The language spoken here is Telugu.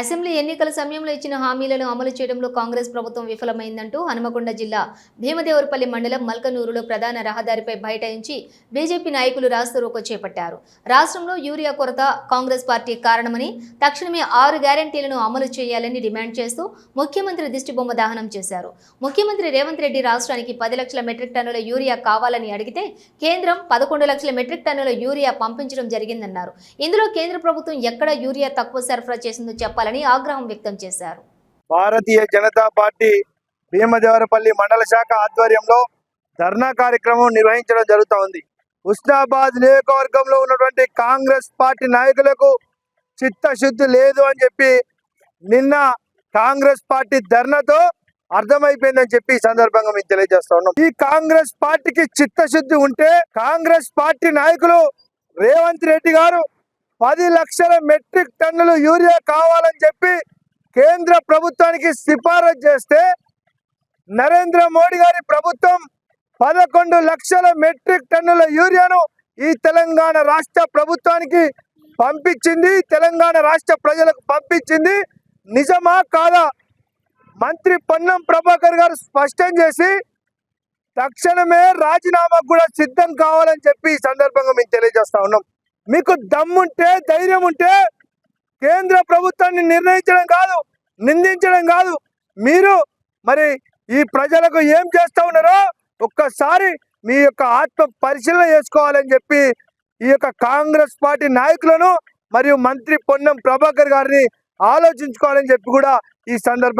అసెంబ్లీ ఎన్నికల సమయంలో ఇచ్చిన హామీలను అమలు చేయడంలో కాంగ్రెస్ ప్రభుత్వం విఫలమైందంటూ హనుమకొండ జిల్లా భీమదేవరపల్లి మండలం మల్కనూరులో ప్రధాన రహదారిపై బైఠాయించి బీజేపీ నాయకులు రాస్తారోకో చేపట్టారు. రాష్ట్రంలో యూరియా కొరత కాంగ్రెస్ పార్టీ కారణమని తక్షణమే ఆరు గ్యారంటీలను అమలు చేయాలని డిమాండ్ చేస్తూ ముఖ్యమంత్రి దిష్టిబొమ్మ దహనం చేశారు. ముఖ్యమంత్రి రేవంత్ రెడ్డి రాష్ట్రానికి పది లక్షల మెట్రిక్ టన్నుల యూరియా కావాలని అడిగితే కేంద్రం పదకొండు లక్షల మెట్రిక్ టన్నుల యూరియా పంపించడం జరిగిందన్నారు. ఇందులో కేంద్ర ప్రభుత్వం ఎక్కడ యూరియా తక్కువ సరఫరా చేసిందో చెప్పాలి చెప్పాలని ఆగ్రహం వ్యక్తం చేశారు. భారతీయ జనతా పార్టీ భీమదేవరపల్లి మండల శాఖ ఆధ్వర్యంలో ధర్నా కార్యక్రమం నిర్వహించడం జరుగుతూ ఉంది హుస్నాబాద్ నియోజకవర్గంలో ఉన్నటువంటి కాంగ్రెస్ పార్టీ నాయకులకు చిత్తశుద్ధి లేదు అని చెప్పి నిన్న కాంగ్రెస్ పార్టీ ధర్నాతో అర్థమైపోయిందని చెప్పి ఈ సందర్భంగా మేము తెలియజేస్తా ఉన్నాం. ఈ కాంగ్రెస్ పార్టీకి చిత్తశుద్ధి ఉంటే కాంగ్రెస్ పార్టీ నాయకులు రేవంత్ రెడ్డి గారు పది లక్షల మెట్రిక్ టన్నులు యూరియా కావాలని చెప్పి కేంద్ర ప్రభుత్వానికి సిఫారసు చేస్తే నరేంద్ర మోడీ గారి ప్రభుత్వం పదకొండు లక్షల మెట్రిక్ టన్నుల యూరియాను ఈ తెలంగాణ రాష్ట్ర ప్రభుత్వానికి పంపించింది తెలంగాణ రాష్ట్ర ప్రజలకు పంపించింది. నిజమా కాదా? మంత్రి పొన్నం ప్రభాకర్ గారు స్పష్టం చేసి తక్షణమే రాజీనామాకు కూడా సిద్ధం కావాలని చెప్పి ఈ సందర్భంగా మేము తెలియజేస్తా ఉన్నాం. మీకు దమ్ముంటే ధైర్యం ఉంటే కేంద్ర ప్రభుత్వాన్ని నిర్ణయించడం కాదు నిందించడం కాదు. మీరు మరి ఈ ప్రజలకు ఏం చేస్తా ఉన్నారో ఒక్కసారి మీ యొక్క ఆత్మ పరిశీలన చేసుకోవాలని చెప్పి ఈ యొక్క కాంగ్రెస్ పార్టీ నాయకులను మరియు మంత్రి పొన్నం ప్రభాకర్ గారిని ఆలోచించుకోవాలని చెప్పి కూడా ఈ సందర్భం